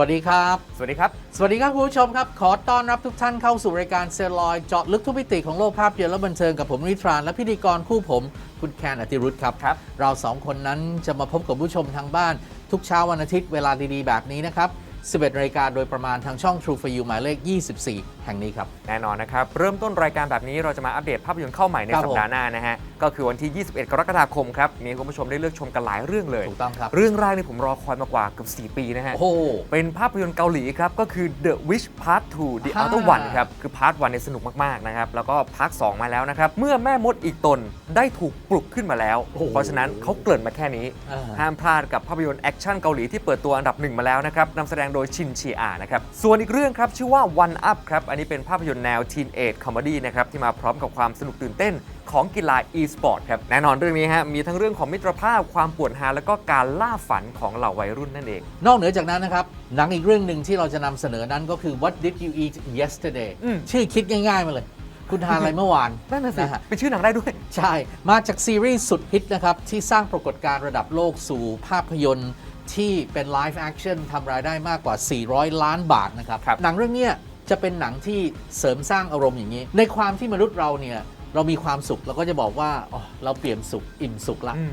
วัสดีครับ สวัสดีครับ สวัสดีครับคุณผู้ชมครับ ขอต้อนรับทุกท่านเข้าสู่รายการเซลลอยเจาะลึกทุกมิติของโลกภาพยนตร์และบันเทิงกับผมนิทราน และพิธีกรคู่ผม คุณแคนอติรุธครับครับ เราสองคนนั้นจะมาพบกับผู้ชมทางบ้าน ทุกเช้าวันอาทิตย์เวลาดีๆ แบบนี้นะครับ 11นาฬิกาโดยประมาณทางช่อง True for You หมายเลข 24 แห่งนี้ครับ แน่นอนนะครับ เริ่มต้นรายการแบบนี้เราจะมาอัปเดตภาพยนตร์เข้าใหม่ในครับ สัปดาห์หน้านะฮะ ก็คือวันที่ 21 กรกฎาคมครับ มีให้คุณผู้ชมได้เลือกชมกันหลายเรื่องเลย ถูกต้องครับ เรื่องแรกนี่ผมรอคอยมากว่าเกือบ4 ปีนะฮะ โอ้โห เป็นภาพยนตร์เกาหลีครับ ก็คือ The Wish Part 2 The ฮ่า Outer One ครับ คือ Part 1เนี่ยสนุกมาก ๆ นะครับ แล้วก็ Part 2 มาแล้วนะครับ เมื่อแม่มดอีกตนได้ถูกปลุกขึ้นมาแล้ว โอ้โหเพราะฉะนั้นเขาเกริ่นมาแค่นี้ อ่า ห้ามพลาดกับภาพยนตร์แอคชั่นเกาหลีที่เปิดตัวอันดับหนึ่งมาแล้วนะครับนำแสดงโดยชินชีอานะครับ ส่วนอีกเรื่องครับ ชื่อว่า One Up ครับ อันนี้เป็นภาพยนตร์แนว Teen Age Comedy นะครับ ที่มาพร้อมกับความสนุกตื่นเต้นของกีฬา e-sport ครับ แน่นอนเรื่องนี้ฮะ มีทั้งเรื่องของมิตรภาพความปวดหา แล้วก็การล่าฝันของเหล่าวัยรุ่นนั่นเอง นอกเหนือจากนั้นนะครับ หนังอีกเรื่องหนึ่งที่เราจะนำเสนอนั้นก็คือ What did you eat yesterday อืม ชื่อคิดง่ายๆมาเลย คุณทานอะไรเมื่อวาน นั่นน่ะสินะฮะ เป็นชื่อหนังได้ด้วย ใช่ มาจากซีรีส์สุดฮิตนะครับ ที่สร้างปรากฏการณ์ระดับโลกสู่ภาพยนตร์ ที่เป็นไลฟ์แอคชั่นทำรายได้มากกว่า 400 ล้านบาทนะครับครับหนังเรื่องเนี้ยจะเป็นหนังที่เสริมสร้างอารมณ์อย่างนี้ ในความที่มนุษย์เราเนี่ยเรามีความสุขเราก็จะบอกว่าอ๋อเราเปลี่ยนสุขอิ่มสุขละอืม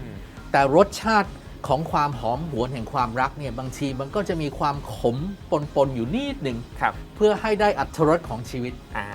แต่รสชาติของความหอมหวนแห่งความรักเนี่ยบางทีมันก็จะมีความขมปนๆอยู่นิดหนึ่งครับเพื่อให้ได้อัตรรสของชีวิตอ่า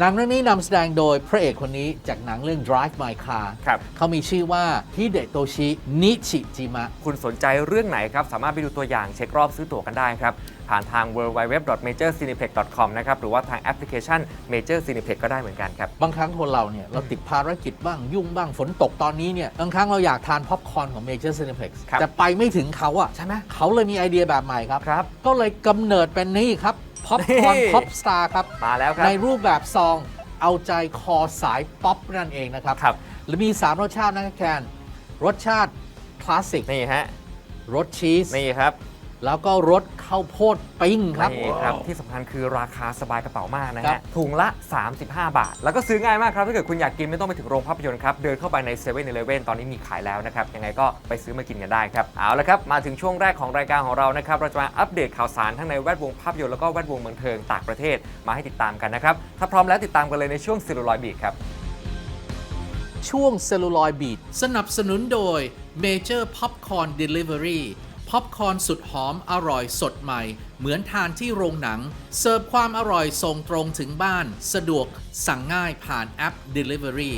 หนังเรื่องนี้นำแสดงโดยพระเอกคนนี้จากหนังเรื่อง Drive My Car ครับ เขามีชื่อว่าฮิเดโตชินิชิจิมะ คุณสนใจเรื่องไหนครับ สามารถไปดูตัวอย่างเช็ครอบซื้อตั๋วกันได้ครับ ผ่านทาง www.majorcineplex.com นะครับหรือว่าทางแอปพลิเคชัน Major Cineplex ก็ได้เหมือนกันครับ บางครั้งคนเราเนี่ยเราติดภารกิจบ้างยุ่งบ้างฝนตกตอนนี้เนี่ยบางครั้งเราอยากทานพ็อปคอร์นของ Major Cineplex ครับ แต่ไปไม่ถึงเขาอะใช่ไหมเขาเลยมีไอเดียแบบใหม่ครับ ครับ ก็เลยกำเนิดเป็นนี่ครับ พ็อปคอร์นนี่พ็อปสตาร์ครับ มาแล้วครับ ในรูปแบบซองเอาใจคอสายป๊อปนั่นเองนะครับ ครับและมี 3 รสชาตินะครับแคนรสชาติคลาสสิกนี่ฮะ รสชีสนี่ครับ แล้วก็รสข้าวโพดปิ้งครับ นี่ครับ ที่สำคัญคือราคาสบายกระเป๋ามากนะครัฮะบ ถุงละ 35 บาท แล้วก็ซื้อง่ายมากครับ ถ้าเกิดคุณอยากกินไม่ต้องไปถึงโรงภาพยนตร์ครับ เดินเข้าไปใน7 e เ e ่ e อตอนนี้มีขายแล้วนะครับ ยังไงก็ไปซื้อมากินกันได้ครับ เอาละครับ มาถึงช่วงแรกของรายการของเรานะครับ เราจะมาอัปเดตข่าวสารทั้งในแวดวงภาพยนตร์แล้วก็แวดวงบันเทิงต่างประเทศมาให้ติดตามกันนะครับถ้าพร้อมแล้วติดตามกันเลยในช่วงซิลูลอยบีครับ ช่วงเซลลูลอยบีทสนับสนุนโดย Major Popcorn Delivery พอปคอนสุดหอมอร่อยสดใหม่ เหมือนทานที่โรงหนัง เสิร์ฟความอร่อยส่งตรงถึงบ้าน สะดวกสั่งง่ายผ่านแอป Delivery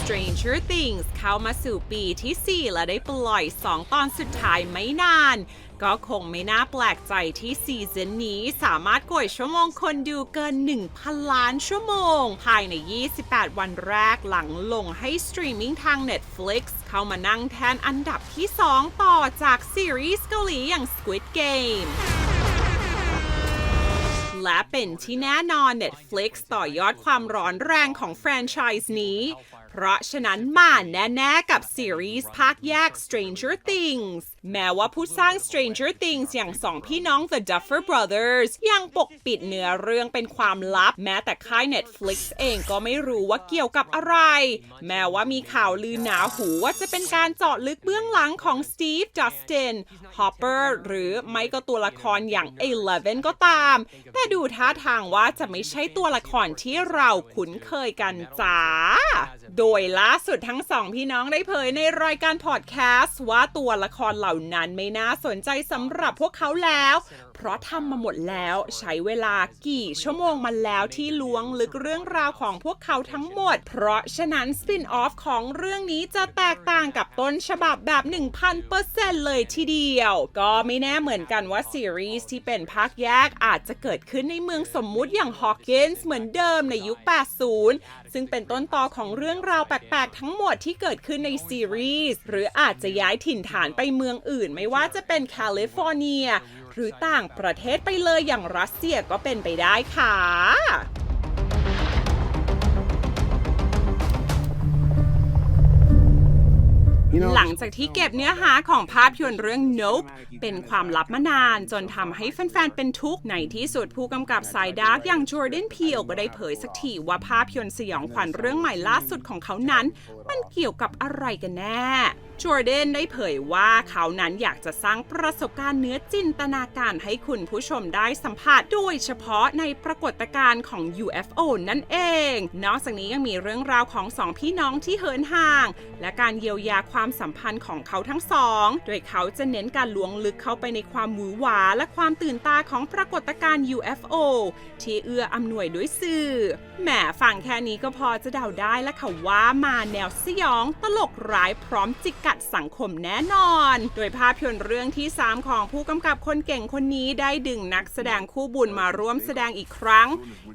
Stranger Things เข้ามาสู่ปีที่ 4 และได้ปล่อย 2 ตอนสุดท้ายไม่นาน ก็คงไม่น่าแปลกใจที่ซีซั่นนี้สามารถกดชั่วโมงคนดูเกิน 1,000 ล้านชั่วโมง ภายใน 28 วันแรกหลังลงให้สตรีมมิ่งทาง Netflix เข้ามานั่งแทนอันดับที่ 2 ต่อจากซีรีส์เกาหลีอย่าง Squid Game และเป็นที่แน่นอน Netflix ต่อยอดความร้อนแรงของแฟรนไชส์นี้ ราะฉะนั้นมาแน่ๆกับซีรีส์ภาคแยก Stranger Things แม้ว่าผู้สร้าง Stranger Things อย่างสองพี่น้อง The Duffer Brothers ยังปกปิดเนื้อเรื่องเป็นความลับ แม้แต่ค่าย Netflix เองก็ไม่รู้ว่าเกี่ยวกับอะไร แม้ว่ามีข่าวลือหนาหูว่าจะเป็นการเจาะลึกเบื้องหลังของ Steve Justin Hopper หรือไม่ก็ตัวละครอย่าง Eleven ก็ตาม แต่ดูท่าทางว่าจะไม่ใช่ตัวละครที่เราคุ้นเคยกันจ้า โดยล่าสุดทั้งสองพี่น้องได้เผยในรายการพอดแคสต์ว่าตัวละครเหล่านั้นไม่น่าสนใจสำหรับพวกเขาแล้ว เพราะทำมาหมดแล้วใช้เวลากี่ชั่วโมงมาแล้วที่ล้วงลึกเรื่องราวของพวกเขาทั้งหมด เพราะฉะนั้นสปินออฟของเรื่องนี้จะแตกต่างกับต้นฉบับแบบ 1000%เลยทีเดียว ก็ไม่แน่เหมือนกันว่าซีรีส์ที่เป็นภาคแยกอาจจะเกิดขึ้นในเมืองสมมุติอย่างฮอ w กินส์เหมือนเดิมในยุค 80 ซึ่งเป็นต้นต่อของเรื่องราวแปลกๆ ทั้งหมดที่เกิดขึ้นในซีรีส์หรืออาจจะย้ายถิ่นฐานไปเมืองอื่น ไม่ว่าจะเป็นแคลิฟอร์เนีย หรือต่างประเทศไปเลยอย่างรัสเซียก็เป็นไปได้ค่ะ หลังจากที่เก็บเนื้อหาของภาพยนตร์เรื่อง Nope เป็นความลับมานาน จนทำให้แฟนๆ เป็นทุกข์ในที่สุดผู้กำกับสายดาร์กอย่างจอร์แดนพีลก็ได้เผยสักทีว่าภาพยนตร์สยองขวัญเรื่องใหม่ล่าสุดของเขานั้น มันเกี่ยวกับอะไรกันแน่จอร์แดนได้เผยว่าเขานั้นอยากจะสร้างประสบการณ์เนื้อจินตนาการให้คุณผู้ชมได้สัมผัสโดยเฉพาะในปรากฏการณ์ของ UFO นั่นเอง นอกจากนี้ยังมีเรื่องราวของสองพี่น้องที่เหินห่าง และการเยียวยาความสัมพันธ์ของเขาทั้งสอง โดยเขาจะเน้นการล้วงลึกเข้าไปในความหวือหวา และความตื่นตาของปรากฏการณ์ UFO ที่เอื้ออำนวยด้วยสื่อแหมฟังแค่นี้ก็พอจะเดาได้แล้วค่ะว่ามาแนวสยอง ตลกร้ายพร้อมจิกกัดสังคมแน่นอน โดยภาพยนตร์เรื่องที่ 3 ของผู้กำกับคนเก่งคนนี้ได้ดึงนักแสดงคู่บุญมาร่วมแสดงอีกครั้ง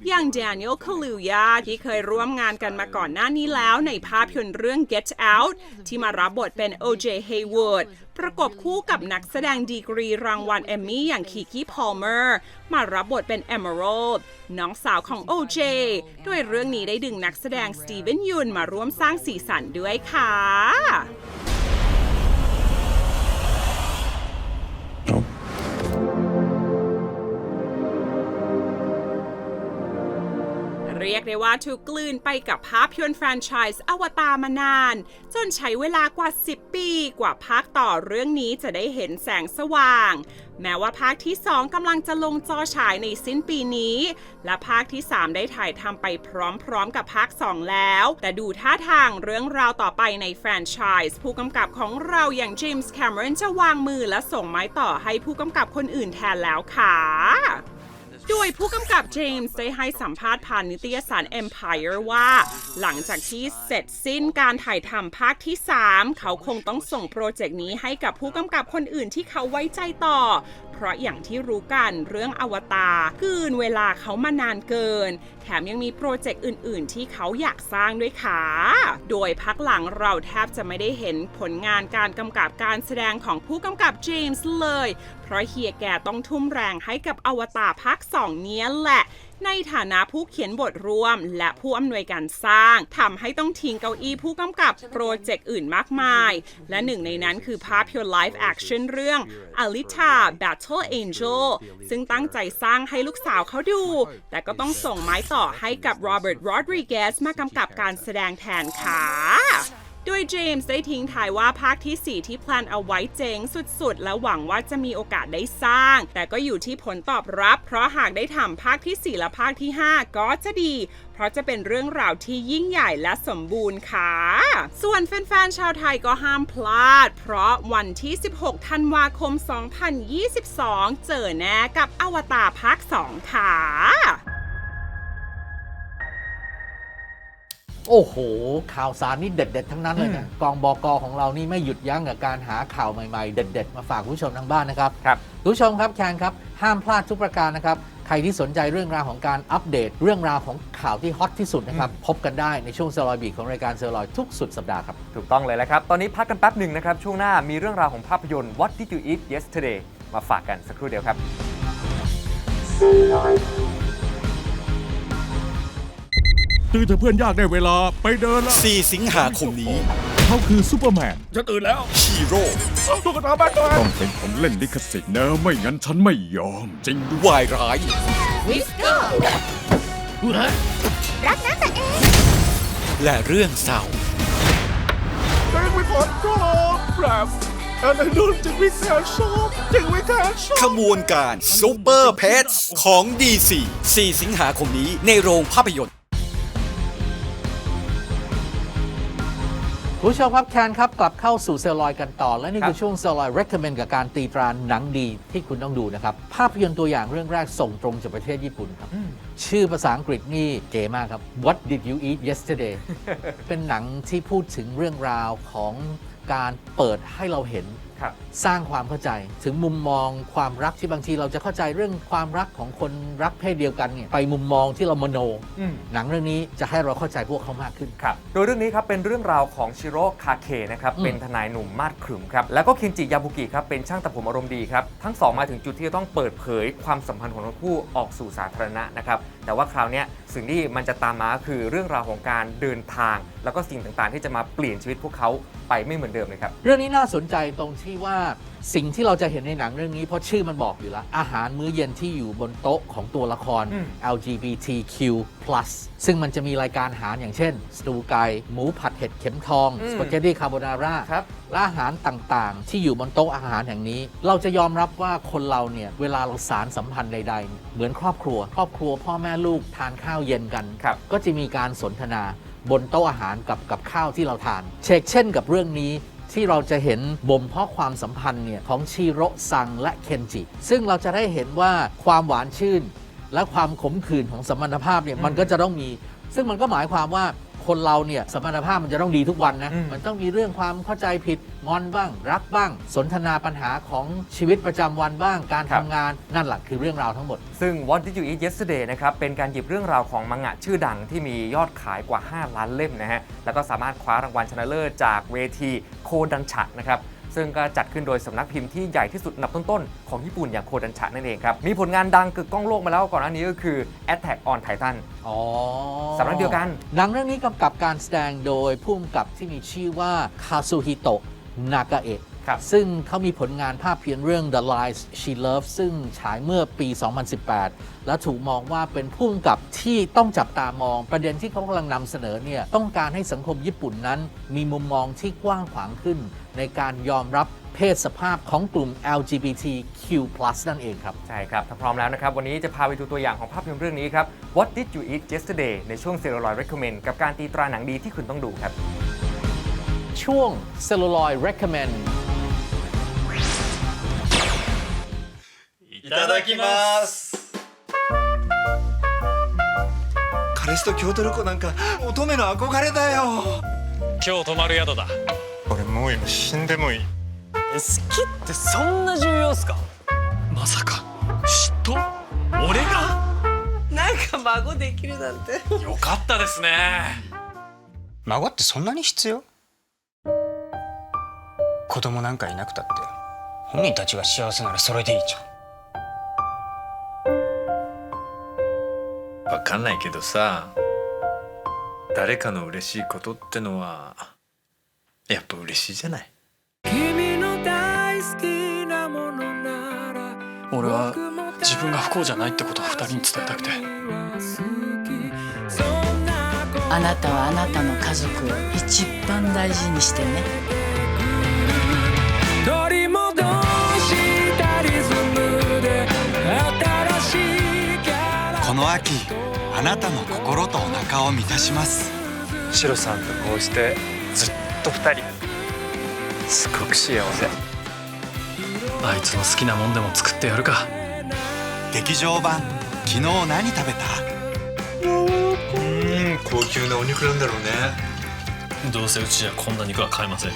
อย่างแดเนียลคาลิวยาที่เคยร่วมงานกันมาก่อนหน้านี้แล้วในภาพยนตร์เรื่อง Get Out ที่มารับบทเป็น O.J. Hayward ประกบคู่กับนักแสดงดีกรีรางวัลเอมมี่อย่างคีกี้พอลเมอร์ มารับบทเป็น Emerald น้องสาวของโอเจโดยเรื่องนี้ได้ดึงนักแสดงสตีเวนยุนมาร่วมสร้างสีสันด้วยค่ะ เรียกได้ว่าถูกกลืนไปกับภาพยนตร์แฟรนไชส์อวตารมานาน จนใช้เวลากว่า 10 ปีกว่าภาคต่อเรื่องนี้จะได้เห็นแสงสว่าง แม้ว่าภาคที่ 2กำลังจะลงจอฉายในสิ้นปีนี้ และภาคที่ 3 ได้ถ่ายทำไปพร้อมๆกับภาค 2 แล้ว แต่ดูท่าทางเรื่องราวต่อไปในแฟรนไชส์ผู้กำกับของเราอย่างเจมส์แคมรอนจะวางมือและส่งไม้ต่อให้ผู้กำกับคนอื่นแทนแล้วค่ะ โดยผู้กำกับเจมส์ได้ให้สัมภาษณ์ผ่านนิตยสาร Empire ว่า หลังจากที่เสร็จสิ้นการถ่ายทำภาคที่ 3 เขาคงต้องส่งโปรเจกต์นี้ให้กับผู้กำกับคนอื่นที่เขาไว้ใจต่อ เพราะอย่างที่รู้กันเรื่องอวตารกืนเวลาเขามานานเกินแถมยังมีโปรเจกต์อื่น ๆ ที่เขาอยากสร้างด้วยค่ะ โดยพักหลังเราแทบจะไม่ได้เห็นผลงานการกำกับการแสดงของผู้กำกับเจมส์เลย เพราะเฮียแกต้องทุ่มแรงให้กับอวตารภาค2เนี้ยแหละในฐานะผู้เขียนบทร่วม และผู้อำนวยการสร้างทำให้ต้องทิ้งเก้าอี้ผู้กำกับโปรเจกต์อื่นมากมาย และหนึ่งในนั้นคือภาพยนตร์ live action เรื่อง Alita Battle Angel ซึ่งตั้งใจสร้างให้ลูกสาวเขาดู แต่ก็ต้องส่งไม้ต่อให้กับ Robert Rodriguez มากำกับการแสดงแทนค่ะ โดยเจมส์ได้ทิ้งท้ายว่าภาคที่ 4 ที่แพลนเอาไว้เจ๋งสุดๆ และหวังว่าจะมีโอกาสได้สร้าง แต่ก็อยู่ที่ผลตอบรับ เพราะหากได้ทำภาคที่ 4 และภาคที่ 5 ก็จะดีเพราะจะเป็นเรื่องราวที่ยิ่งใหญ่และสมบูรณ์ค่ะ ส่วนแฟนๆ ชาวไทยก็ห้ามพลาด เพราะวันที่ 16 ธันวาคม 2022 เจอแน่กับอวตารภาค 2 ค่ะ โอ้โห ข่าวสารนี่เด็ด ๆ ทั้งนั้นเลยนะกองบอกอของเรานี่ไม่หยุดยั้งกับการหาข่าวใหม่ๆ เด็ด ๆ มาฝากคุณผู้ชมทางบ้านนะครับครับคุณผู้ชมครับแคนครับ ห้ามพลาดทุกประการนะครับ ใครที่สนใจเรื่องราวของการอัปเดต เรื่องราวของข่าวที่ฮอตที่สุดนะครับ พบกันได้ในช่วงเซอร์ลอยบีของรายการเซอร์ลอยทุกสุดสัปดาห์ครับ ถูกต้องเลยแล้วครับ ตอนนี้พักกันแป๊บหนึ่งนะครับ ช่วงหน้ามีเรื่องราวของภาพยนตร์ What Did You Eat Yesterday มาฝากกันสักครู่เดียวครับ ตื่นเถอะเพื่อนยากได้เวลาไปเดินละ4สิงหาคมนี้เขาคือซูเปอร์แมนจะตื่นแล้วฮีโร่ตุ๊กตาแบทแมนต้องเป็นของเล่นลิขสิทธิ์นะไม่งั้นฉันไม่ยอม จริงด้วยวายร้ายและเรื่องเศร้าเองไม่ขอโทษแบบอันนั้นจึงไม่แค่ชอบจึงไม่แค่ชอบขบวนการซูเปอร์เพจของ DC 4 สิงหาคมนี้ในโรงภาพยนตร์ คุณผู้ชมครับแคนครับ กลับเข้าสู่เซลลอยกันต่อ และนี่ครับคือช่วงเซลลอย recommend กับการตีตราหนังดีที่คุณต้องดูนะครับ ภาพยนตร์ตัวอย่างเรื่องแรกส่งตรงจากประเทศญี่ปุ่นครับ ชื่อภาษาอังกฤษนี่เก๋มากครับ What did you eat yesterday เป็นหนังที่พูดถึงเรื่องราวของการเปิดให้เราเห็น ครับสร้างความเข้าใจถึงมุมมองความรักที่บางทีเราจะเข้าใจเรื่องความรักของคนรักเพศเดียวกันเนี่ยไปมุมมองที่เรามโน อืม หนังเรื่องนี้จะให้เราเข้าใจพวกเขามากขึ้น ครับโดยเรื่องนี้ครับเป็นเรื่องราวของชิโร่คาเคนะครับอืมเป็นทนายหนุ่มมาดขรึมครับแล้วก็เคนจิยาบุกิครับเป็นช่างตัดผมอารมณ์ดีครับทั้งสองมาถึงจุดที่จะต้องเปิดเผยความสัมพันธ์ของทั้งคู่ออกสู่สาธารณะนะครับแต่ว่าคราวเนี้ยสิ่งที่มันจะตามมาก็คือเรื่องราวของการเดินทาง แล้วก็สิ่งต่างๆ ที่จะมาเปลี่ยนชีวิตพวกเขาไปไม่เหมือนเดิมเลยครับ เรื่องนี้น่าสนใจตรงที่ที่ว่าสิ่งที่เราจะเห็นในหนังเรื่องนี้ เพราะชื่อมันบอกอยู่แล้ว อาหารมื้อเย็นที่อยู่บนโต๊ะของตัวละครอืม LGBTQ+ ซึ่งมันจะมีรายการอาหารอย่างเช่น สตูไก่หมูผัดเห็ดเข็มทองอืมสปาเกตตี้คาโบนาร่าครับและอาหารต่างๆ ที่อยู่บนโต๊ะอาหารแห่งนี้ เราจะยอมรับว่าคนเราเนี่ย เวลาเราสารสัมพันธ์ใด ๆ เหมือนครอบครัว ครอบครัวพ่อแม่ลูกทานข้าวเย็นกันครับก็จะมีการสนทนาบนโต๊ะอาหารกับกับข้าวที่เราทาน เชกเช่นกับเรื่องนี้ ที่เราจะเห็นบ่มเพาะความสัมพันธ์เนี่ยของชิโรซังและเคนจิ ซึ่งเราจะได้เห็นว่าความหวานชื่น และความขมขื่นของสมรรถภาพเนี่ยมันก็จะต้องมี ซึ่งมันก็หมายความว่า คนเราเนี่ยสมรรถภาพมันจะต้องดีทุกวันนะ อืม มันต้องมีเรื่องความเข้าใจผิดงอนบ้าง รักบ้าง สนทนาปัญหาของชีวิตประจำวันบ้าง การทำงานนั่นแหละคือเรื่องราวทั้งหมด ซึ่ง What Did You Eat Yesterday นะครับ เป็นการหยิบเรื่องราวของมังงะชื่อดังที่มียอดขายกว่า 5 ล้านเล่มนะฮะ แล้วก็สามารถคว้ารางวัลชนะเลิศจากเวทีโคดันฉะนะครับ ซึ่งก็จัดขึ้นโดยสำนักพิมพ์ที่ใหญ่ที่สุดอันดับต้นๆ ของญี่ปุ่นอย่างโคดันฉะนั่นเองครับ มีผลงานดังกึกก้องโลกมาแล้วก่อนหน้านี้ก็คือ Attack on Titan อ๋อสำนักเดียวกัน หนังเรื่องนี้กำกับการแสดงโดยผู้กำกับที่มีชื่อว่าคาซูฮิโตะนากาเอะครับซึ่งเขามีผลงานภาพเพียนตร์เรื่อง The Lies She Loves ซึ่งฉายเมื่อปี 2018 และถูกมองว่าเป็นผู้กำกับที่ต้องจับตามองประเด็นที่เขากำลังนำเสนอเนี่ยต้องการให้สังคมญี่ปุ่นนั้น มีมุมมองที่กว้างขวางขึ้น ในการยอมรับเพศสภาพของกลุ่ม LGBTQ+ นั่นเองครับ ใช่ครับ ถ้าพร้อมแล้วนะครับ วันนี้จะพาไปดูตัวอย่างของภาพยนตร์เรื่องนี้ครับ What Did You Eat Yesterday ในช่วง Celluloid Recommend กับการตีตราหนังดีที่คุณต้องดูครับ ช่วง Celluloid Recommend いただきます彼氏と京都旅行なんか乙女の憧れだよ今日泊まる宿だ 俺もう今死んでもいい。好きってそんな重要っすか？まさか嫉妬？俺が？なんか孫できるなんて。よかったですね。孫ってそんなに必要？子供なんかいなくたって。本人たちが幸せならそれでいいじゃん。わかんないけどさ誰かの嬉しいことってのはやっぱ嬉しいじゃない。俺は自分が不幸じゃないってことを二人に伝えたくて。あなたはあなたの家族を一番大事にしてね。この秋あなたの心とお腹を満たします。シロさんとこうしてずっと二人。すごく幸せ。あいつの好きなもんでも作ってやるか。劇場版。昨日何食べた？うん高級なお肉なんだろうね。どうせうちじゃこんな肉は買えません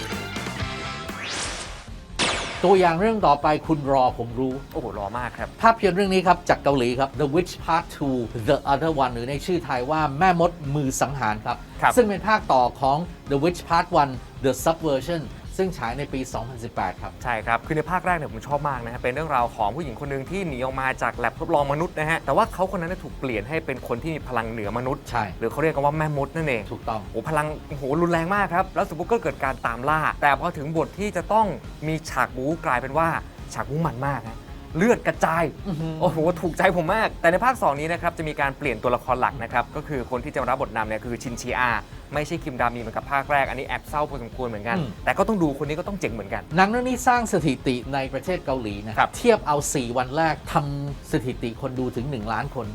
ตัวอย่างเรื่องต่อไปคุณรอผมรู้ โอ้โหรอมากครับ ภาพยนตร์เรื่องนี้ครับจากเกาหลีครับ The Witch Part 2 The Other One หรือในชื่อไทยว่าแม่มดมือสังหารครับครับซึ่งเป็นภาคต่อของ The Witch Part 1 The Subversion ซึ่งฉายในปี 2018 ครับ ใช่ครับ คือในภาคแรกเนี่ยผมชอบมากนะฮะ เป็นเรื่องราวของผู้หญิงคนหนึ่งที่หนีออกมาจากแลบทดลองมนุษย์นะฮะ แต่ว่าเขาคนนั้นเนยถูกเปลี่ยนให้เป็นคนที่มีพลังเหนือมนุษย์ ใช่ หรือเขาเรียกกันว่าแม่มดนั่นเองถูกต้อง โอ้พลังโอ้โหรุนแรงมากครับ แล้วสมมติก็เกิดการตามล่า แต่พอถึงบทที่จะต้องมีฉากบู๊กลายเป็นว่าฉากบู๊มันมากฮะเลือดกระจายอื้อหือโอ้โห ถูกใจผมมาก แต่ในภาค 2 นี้นะครับ จะมีการเปลี่ยนตัวละครหลักนะครับ ก็คือคนที่จะรับบทนำเนี่ยคือชินชีอา ไม่ใช่คิมดามีเหมือนกับภาคแรก อันนี้แอบเศร้าพอสมควรเหมือนกัน อืม แต่ก็ต้องดูคนนี้ก็ต้องเจ๋งเหมือนกัน หนังเรื่องนี้สร้างสถิติในประเทศเกาหลีนะคครัรับ บ เทียบเอา 4 วันแรกทำสถิติคนดูถึง 1 ล้านคน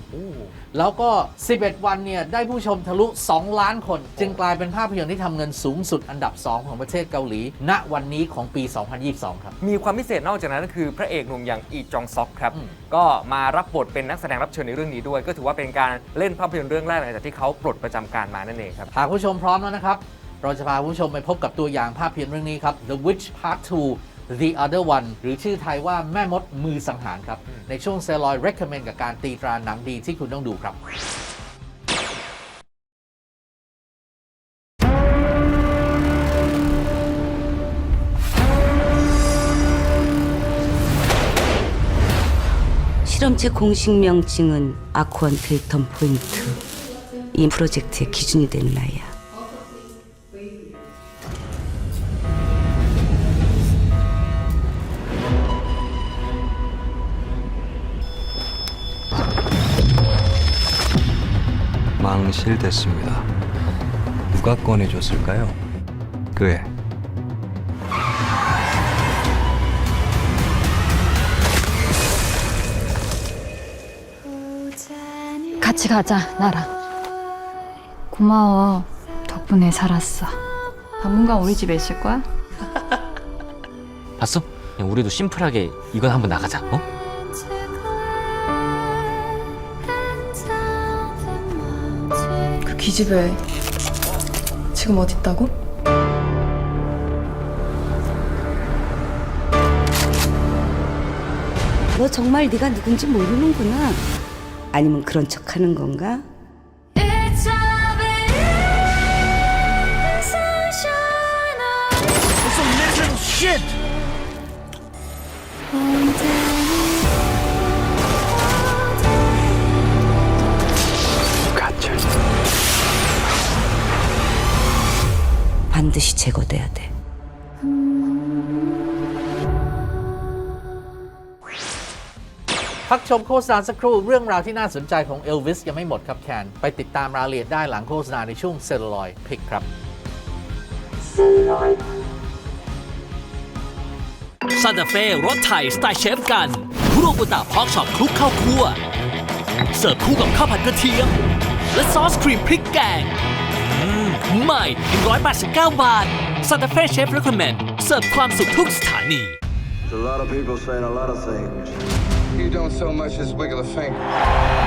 แล้วก็ 11 วันเนี่ย ได้ผู้ชมทะลุ 2 ล้านคน จึงกลายเป็นภาพยนตร์ที่ทำเงินสูงสุดอันดับ 2 ของประเทศเกาหลี ณวันนี้ของปี 2022 ครับ มีความพิเศษนอกจากนั้นก็คือพระเอกหนุ่มอย่างอีจองซอกครับ อืม ก็มารับบทเป็นนักแสดงรับเชิญในเรื่องนี้ด้วย ก็ถือว่าเป็นการเล่นภาพยนตร์เรื่องแรกหลังจากที่เขาปลดประจำการมานั่นเองครับ หากผู้ชมพร้อมแล้วนะครับ เราจะพาผู้ชมไปพบกับตัวอย่างภาพยนตร์เรื่องนี้ครับ The Witch Part 2 The Other One หรือชื่อไทยว่าแม่มดมือสังหารครับ ในช่วงเซลอย recommend กับการตีตราหนังดีที่คุณต้องดูครับ 실험체 공식 명칭은 아쿠안 필턴 포인트 이 프로젝트의 기준이 되는 아이야 상실됐습니다. 누가 꺼내줬을까요? 그의 같이 가자, 나랑. 고마워. 덕분에 살았어. 당분간 우리 집에 있을 거야? 봤어? 그냥 우리도 심플하게 이건 한번 나가자. 어? 기집애 지금 어디 있다고? 너 정말 네가 누군지 모르는구나. 아니면 그런 척하는 건가? 반드시 제거돼야 돼. .พักชมโฆษณาสักครู่เรื่องราวที่น่าสนใจของเอลวิสยังไม่หมดครับแคน ไปติดตามรายละเอียดได้หลังโฆษณาในช่วงเซลลอยพิกครับ ซานตาเฟ่รสไทยสไตล์เชฟกันคุโรบุตะพอกช็อปคลุกข้าวคั่ว เสิร์ฟคู่กับข้าวผัดกระเทียม และซอสครีมพริกแกง อืมใหม่189 บาทซานตาเฟ่เชฟ recommend เสิร์ฟความสุขทุกสถานี A lot of people saying a lot of things. You don't so much as wiggle a finger.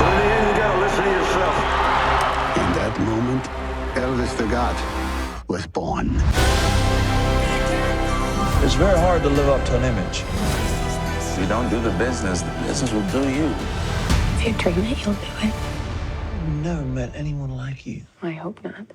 But in the end, you gotta listen to yourself. In that moment, Elvis the God was born. It's very hard to live up to an image. If you don't do the business, the business will do you. If you dream it, you'll do it. Never met anyone like you. I hope not.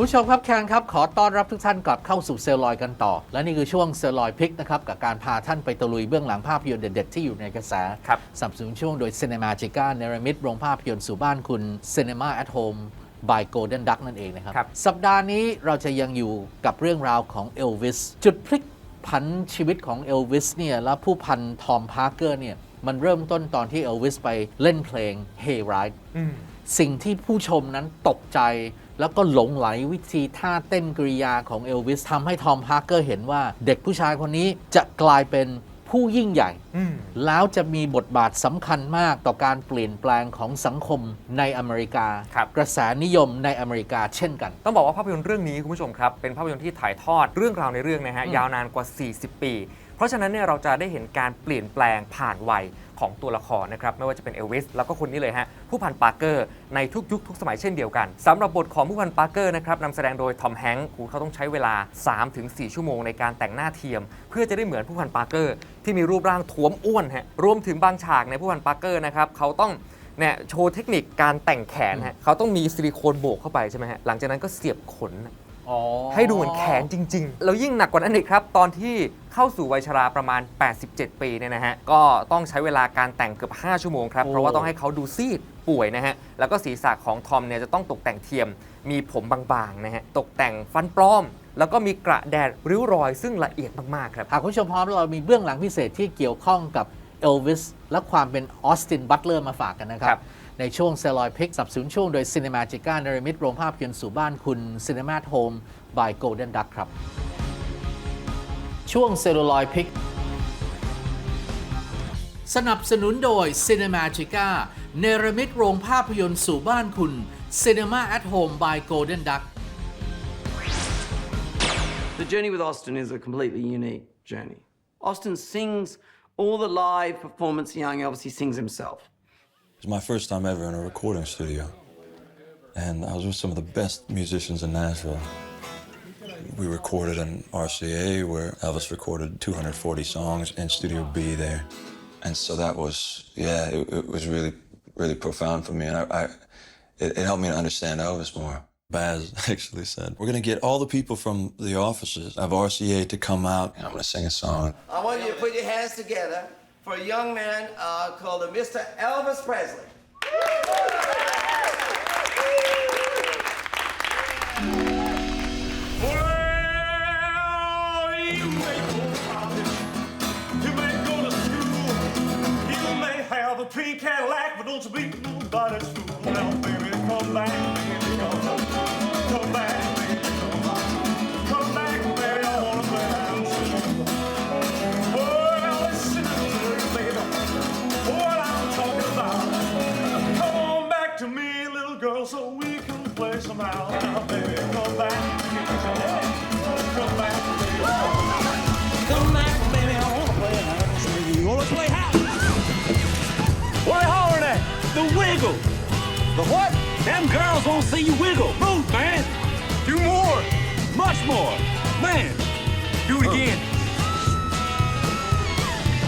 คุณผู้ชมครับแคนครับ ขอต้อนรับทุกท่านกลับเข้าสู่เซลลอยกันต่อ และนี่คือช่วงเซลลอยพิกนะครับ กับการพาท่านไปตะลุยเบื้องหลังภาพยนตร์เด็ดๆที่อยู่ในกระแสครับสนับสนุนช่วงโดย Cinema j i c a เนรมิตโรงภาพยนตร์สู่บ้านคุณ Cinema at Home by Golden Duck นั่นเองนะครับครับ สัปดาห์นี้เราจะยังอยู่กับเรื่องราวของเอลวิสจุดพลิกผันชีวิตของเอลวิสเนี่ยและผู้พันทอมพาร์เกอร์เนี่ยมันเริ่มต้นตอนที่เอลวิสไปเล่นเพลง Hey Ride สิ่งที่ผู้ชมนั้นตกใจ แล้วก็หลงไหลวิธีท่าเต้นกริยาของเอลวิสทำให้ทอมพาร์เกอร์เห็นว่าเด็กผู้ชายคนนี้จะกลายเป็นผู้ยิ่งใหญ่ แล้วจะมีบทบาทสำคัญมากต่อการเปลี่ยนแปลงของสังคมในอเมริกา ครับ กระแสนิยมในอเมริกาเช่นกัน ต้องบอกว่าภาพยนตร์เรื่องนี้คุณผู้ชมครับ เป็นภาพยนตร์ที่ถ่ายทอดเรื่องราวในเรื่องนะฮะอืมยาวนานกว่า 40 ปี เพราะฉะนั้นเนี่ยเราจะได้เห็นการเปลี่ยนแปลงผ่านวัยของตัวละครนะครับไม่ว่าจะเป็นเอลวิสแล้วก็คนนี้เลยฮะผู้พันปาร์เกอร์ในทุกยุคทุกสมัยเช่นเดียวกันสำหรับบทของผู้พันปาร์เกอร์นะครับนำแสดงโดยทอมแฮงค์คุณเขาต้องใช้เวลา 3-4 ชั่วโมงในการแต่งหน้าเทียม เพื่อจะได้เหมือนผู้พันปาร์เกอร์ที่มีรูปร่างท้วมอ้วนฮะรวมถึงบางฉากในผู้พันปาร์เกอร์นะครับเขาต้องเนี่ยโชว์เทคนิคการแต่งแขนฮะเขาต้องมีซิลิโคนโบกเข้าไปใช่ไหมฮะหลังจากนั้นก็เสียบขน ให้ดูเหมือนแขนจริง ๆ แล้วยิ่งหนักกว่านั้นอีกครับ ตอนที่เข้าสู่วัยชราประมาณ 87 ปีเนี่ยนะฮะ ก็ต้องใช้เวลาการแต่งเกือบ 5 ชั่วโมงครับโอ้เพราะว่าต้องให้เขาดูซีดป่วยนะฮะ แล้วก็ศีรษะของทอมเนี่ยจะต้องตกแต่งเทียม มีผมบางๆนะฮะ ตกแต่งฟันปลอม แล้วก็มีกระแดดริ้วรอย ซึ่งละเอียดมากๆครับ หากคุณผู้ชมพร้อมเรามีเบื้องหลังพิเศษที่เกี่ยวข้องกับเอลวิสและความเป็นออสตินบัตเลอร์มาฝากกันนะคครัรับบ ในช่วงเซลลอยพิกสับสนช่วงโดย Cinema j i c a นรมิตโรงภาพยนตร์สู่บ้านคุณ Cinema t Home by Golden Duck ครับ ช่วงเซลลอยพิกสนับสนุนโดย Cinema j i c a เนรมิตโรงภาพยนตร์สู่บ้านคุณ Cinema at Home by Golden Duck The journey with Austin is a completely unique journey. Austin sings all the live performance Young Elvis, he sings himself. It was my first time ever in a recording studio. And I was with some of the best musicians in Nashville. We recorded in RCA where Elvis recorded 240 songs in Studio B there. And so that was, yeah, it, it was really, really profound for me. And I, I it, it helped me to understand Elvis more. Baz actually said, We're going to get all the people from the offices of RCA to come out, and I'm going to sing a song. I want you to put your hands together for a young man uh, called Mr. Elvis Presley. Girls won't see you wiggle. Move, man. Do more. Much more. Man. Do it again.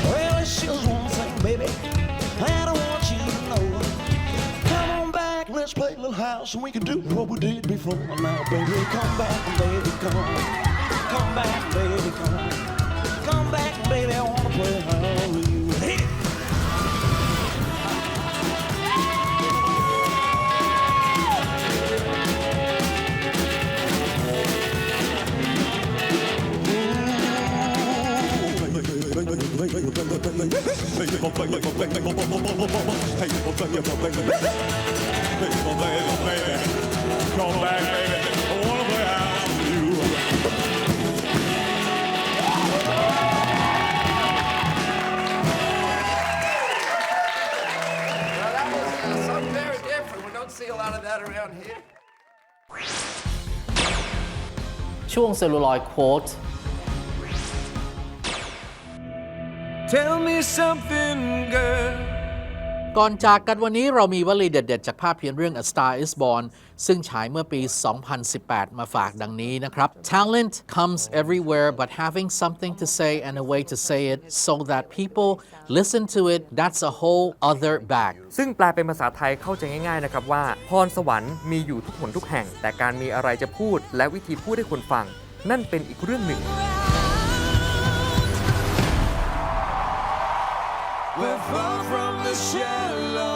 Well, it's just one thing, baby. And I want you to know. Come on back, let's play little house, and we can do what we did before. Now, baby, come back, baby, come. Come back, baby, come. Come back, baby, I wanna play house Come back, baby. I wanna play house with you. Well, that was uh, something very different. We don't see a lot of that around here. ช่วงเซ Tell me something, girl. ก่อนจากกันวันนี้เรามีวลีเด็ด ๆ จากภาพยนตร์เรื่อง A Star is Born ซึ่งฉายเมื่อปี 2018 มาฝากดังนี้นะครับ Talent comes everywhere but having something to say and a way to say it so that people listen to it that's a whole other bag ซึ่งแปลเป็นภาษาไทยเข้าใจง่าย ๆ นะครับว่า พรสวรรค์มีอยู่ทุกหนทุกแห่ง แต่การมีอะไรจะพูด และวิธีพูดให้คนฟัง นั่นเป็นอีกเรื่องหนึ่ง We're far from the shallow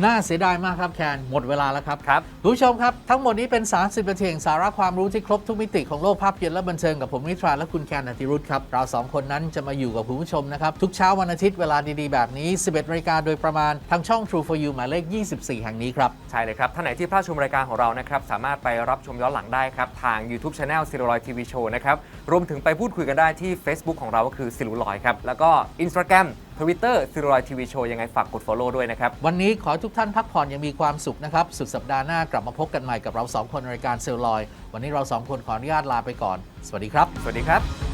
น่าเสียดายมากครับแคนหมดเวลาแล้วครับครับคุณผู้ชมครับ ทั้งหมดนี้เป็น 30นาทีแห่งสาระความรู้ที่ครบทุกมิติของโลกภาพยนตร์และบันเทิงกับผมนิทราและคุณแคนอธิรุธครับ เราสองคนนั้นจะมาอยู่กับคุณผู้ชมนะครับ ทุกเช้าวันอาทิตย์เวลาดีๆ แบบนี้ 11นาฬิกาโดยประมาณทางช่อง True for You หมายเลข 24 แห่งนี้ครับ ใช่เลยครับ ท่านไหนที่พลาดชมรายการของเรานะครับสามารถไปรับชมย้อนหลังได้ครับทาง YouTube Channel ซิลูลอยทีวีโชว์นะครับรวมถึงไปพูดคุยกันได้ที่ Facebook ของเราก็คือซิลูลอยครับแล้วก็ Instagram Twitter ซิลูลอยทีวีโชว์ยังไงฝากกด Follow ด้วยนะครับ วันนี้ขอให้ทุกท่านพักผ่อนอยังมีความสุขนะครับ สุดสัปดาห์หน้ากลับมาพบกันใหม่กับเราสองคนในรายการเซลลอย วันนี้เราสองคนขออนุญาตลาไปก่อน สวัสดีครับ สวัสดีครับ